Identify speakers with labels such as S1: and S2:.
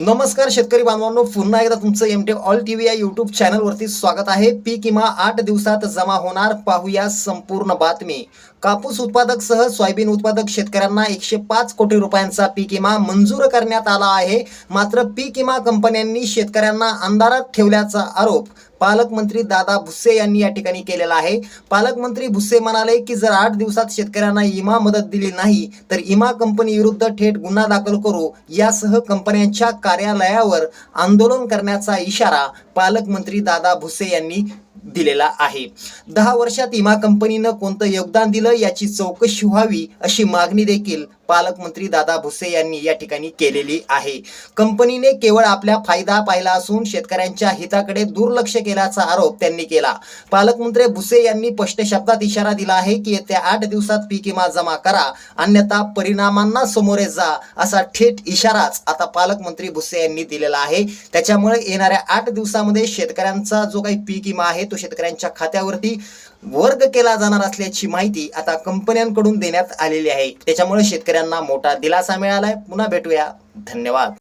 S1: नमस्कार शेतकरी बांधवांनो पुन्हा एकदा तुमचं एमटे ऑल टीव्ही या युट्यूब चॅनलवरती स्वागत आहे. पीक विमा आठ दिवसात जमा होणार पाहूया संपूर्ण बातमी. कापूस उत्पादक सह सोयाबीन उत्पादक शेतकऱ्यांना एकशे पाच कोटी रुपयांचा पीक विमा मंजूर करण्यात आला आहे. मात्र पीक विमा कंपन्यांनी शेतकऱ्यांना अंधारात ठेवल्याचा आरोप. पालकमंत्री दादा भुसे यांनी या ठिकाणी केलेला आहे. पालकमंत्री भुसे म्हणाले की जर आठ दिवसात शेतकऱ्यांना इमा मदत दिली नाही तर इमा कंपनी विरुद्ध थेट गुन्हा दाखल करू. यासह कंपन्यांच्या कार्यालयावर आंदोलन करण्याचा इशारा पालकमंत्री दादा भुसे यांनी दिलेला आहे. दहा वर्षात इमा कंपनीनं कोणतं योगदान दिलं याची चौकशी व्हावी अशी मागणी देखील पालकमंत्री दादा भुसे यांनी या ठिकाणी केलेली आहे. कंपनीने केवळ आपला फायदा पाहिला असून शेतकऱ्यांच्या हिताकडे दुर्लक्ष केल्याचा आरोप त्यांनी केला. पालकमंत्री भुसे यांनी स्पष्ट शब्दात इशारा दिला आहे की येत्या आठ दिवसात पीक विमा जमा करा अन्यथा परिणामांना समोरे जा असा थेट इशाराच आता पालकमंत्री भुसे यांनी दिलेला आहे. त्याच्यामुळे येणाऱ्या आठ दिवसामध्ये शेतकऱ्यांचा जो काही पीक विमा आहे तो शेतकऱ्यांच्या खात्यावरती वर्ग केला जाणार असल्याची माहिती आता कंपन्यांकडून देण्यात आलेली आहे. त्याच्यामुळे शेतकऱ्यांना शेतकऱ्यांना मोठा दिलासा मिळालाय. पुन्हा भेटूया. धन्यवाद.